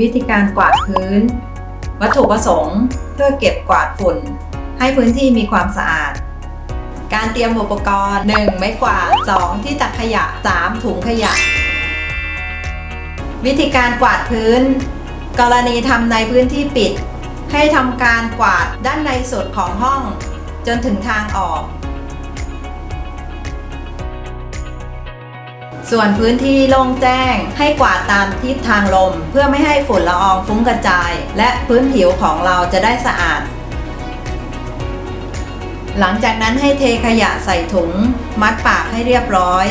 วิธีการกวาดพื้น วัตถุประสงค์ เพื่อเก็บกวาดฝุ่น ให้พื้นที่มีความสะอาด การเตรียมอุปกรณ์ 1. ไม้กวาด 2. ที่ตักขยะ 3. ถุงขยะ วิธีการกวาดพื้น กรณีทำในพื้นที่ปิด ให้ทำการกวาดด้านในสุดของห้อง จนถึงทางออก ส่วนพื้นที่โล่งแจ้งให้กวาดตามทิศทางลม เพื่อไม่ให้ฝุ่นละอองฟุ้งกระจาย และพื้นผิวของเราจะได้สะอาด หลังจากนั้นให้เทขยะใส่ถุง มัดปากให้เรียบร้อย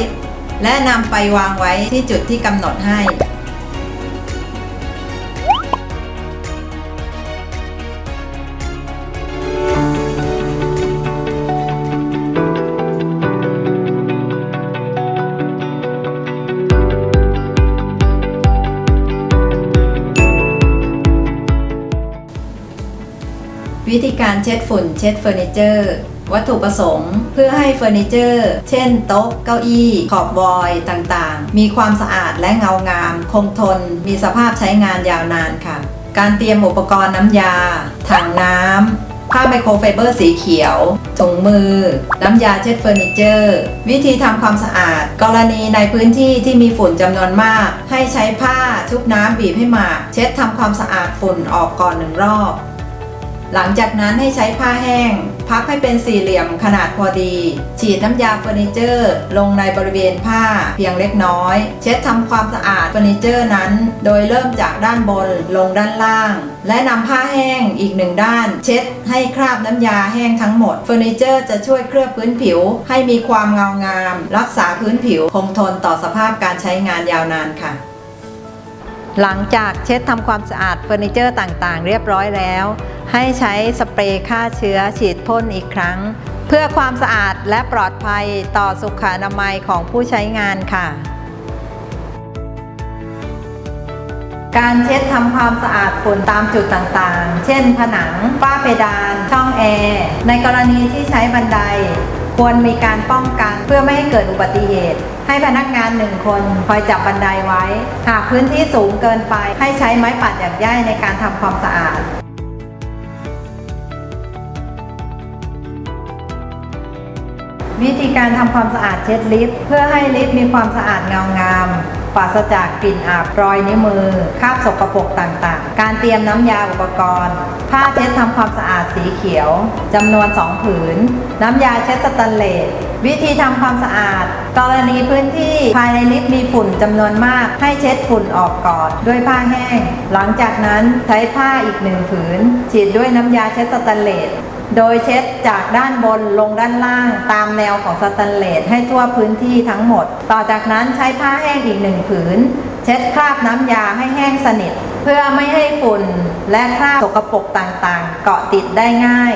และนำไปวางไว้ที่จุดที่กำหนดให้ วิธีการเช็ดฝุ่นเช็ดเฟอร์นิเจอร์วัตถุประสงค์เพื่อให้เฟอร์นิเจอร์ เช่น โต๊ะ เก้าอี้ ขอบวอยต่างๆ มีความสะอาดและเงางาม คงทน มีสภาพใช้งานยาวนานค่ะ การเตรียมอุปกรณ์น้ำยา ถังน้ำ ผ้าไมโครไฟเบอร์สีเขียวถุงมือ น้ำยาเช็ดเฟอร์นิเจอร์ วิธีทำความสะอาด กรณีในพื้นที่ที่มีฝุ่นจำนวนมาก ให้ใช้ผ้าชุบน้ำบีบให้หมาดเช็ดทำความสะอาดฝุ่นออกก่อนหนึ่งรอบ หลังจากนั้นให้ใช้ผ้าแห้ง พับให้เป็นสี่เหลี่ยมขนาดพอดี ฉีดน้ำยาเฟอร์นิเจอร์ ลงในบริเวณผ้าเพียงเล็กน้อย เช็ดทำความสะอาดเฟอร์นิเจอร์นั้น โดยเริ่มจากด้านบนลงด้านล่าง และนำผ้าแห้งอีกหนึ่งด้าน เช็ดให้คราบน้ำยาแห้งทั้งหมดเฟอร์นิเจอร์จะช่วยเคลือบพื้นผิว ให้มีความเงางาม รักษาพื้นผิวคงทนต่อสภาพการใช้งานยาวนานค่ะ หลังจากเช็ดทำความสะอาดเฟอร์นิเจอร์ต่างๆ เรียบร้อยแล้ว ให้ใช้สเปรย์ฆ่าเชื้อฉีดพ่นอีกครั้ง เพื่อความสะอาดและปลอดภัยต่อสุขอนามัยของผู้ใช้งานค่ะ การเช็ดทำความสะอาดฝุ่นตามจุดต่างๆ เช่น ผนัง ฝ้าเพดาน ช่องแอร์ ในกรณีที่ใช้บันได ควรมีการป้องกันเพื่อไม่ให้เกิดอุบัติเหตุ ให้พนักงานหนึ่งคนคอยจับบันไดไว้ หากพื้นที่สูงเกินไปให้ใช้ไม้ปัดหยักย่ายในการทำความสะอาด วิธีการทำความสะอาดเช็ดลิฟต์เพื่อให้ลิฟต์มีความสะอาดเงางามปราศจากกลิ่นอับรอยนิ้วมือ คราบสกปรกต่างๆ การเตรียมน้ำยาอุปกรณ์ ผ้าเช็ดทำความสะอาดสีเขียวจำนวน 2 ผืน น้ำยาเช็ดสแตนเลสวิธีทำความสะอาด กรณีพื้นที่ภายในลิฟต์มีฝุ่นจำนวนมาก ให้เช็ดฝุ่นออกก่อนด้วยผ้าแห้ง หลังจากนั้นใช้ผ้าอีกหนึ่งผืนฉีดด้วยน้ำยาเช็ดสแตนเลส โดยเช็ดจากด้านบนลงด้านล่างตามแนวของสแตนเลสให้ทั่วพื้นที่ทั้งหมด ต่อจากนั้นใช้ผ้าแห้งอีกหนึ่งผืน เช็ดคราบน้ำยาให้แห้งสนิท เพื่อไม่ให้ฝุ่นและคราบสกปรกต่างๆ เกาะติดได้ง่าย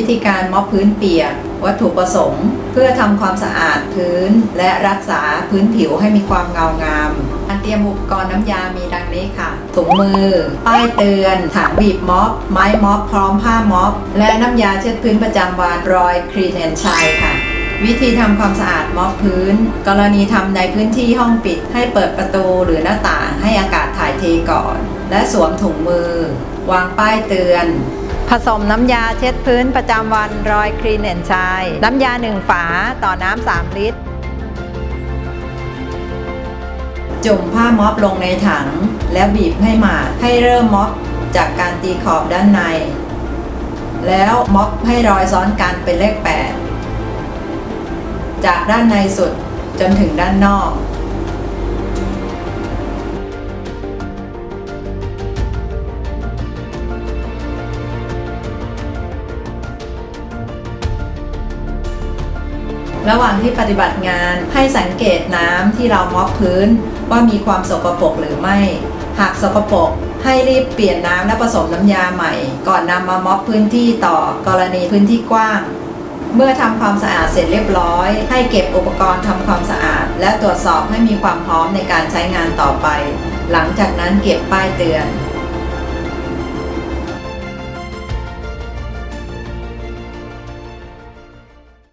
วิธีการม็อบพื้นเปียก วัตถุประสงค์ เพื่อทำความสะอาดพื้น และรักษาพื้นผิวให้มีความเงางามการเตรียมอุปกรณ์น้ำยามีดังนี้ค่ะถุงมือ ป้ายเตือน ถังบีบม็อบ ไม้ม็อบพร้อมผ้าม็อบ และน้ำยาเช็ดพื้นประจำวันรอยครีนแอนชัยค่ะวิธีทำความสะอาดม็อบพื้น กรณีทำในพื้นที่ห้องปิด ให้เปิดประตูหรือหน้าต่างให้อากาศถ่ายเทก่อน และสวมถุงมือ วางป้ายเตือน ผสมน้ำยาเช็ดพื้นประจำวันรอยครีนแอนชาย น้ำยาหนึ่งฝาต่อน้ำสามลิตร จุ่มผ้าม็อบลงในถัง แล้วบีบให้หมาดให้เริ่มม็อบจากการตีขอบด้านใน แล้วม็อบให้รอยซ้อนกันเป็นเลข 8 จากด้านในสุดจนถึงด้านนอก ระหว่างที่ปฏิบัติงานให้สังเกตน้ำที่เราม็อบพื้น ว่ามีความสกปรกหรือไม่ หากสกปรกให้รีบเปลี่ยนน้ำและผสมน้ำยาใหม่ ก่อนนำมาม็อบพื้นที่ต่อกรณีพื้นที่กว้าง เมื่อทำความสะอาดเสร็จเรียบร้อย ให้เก็บอุปกรณ์ทำความสะอาด และตรวจสอบให้มีความพร้อมในการใช้งานต่อไป หลังจากนั้นเก็บป้ายเตือน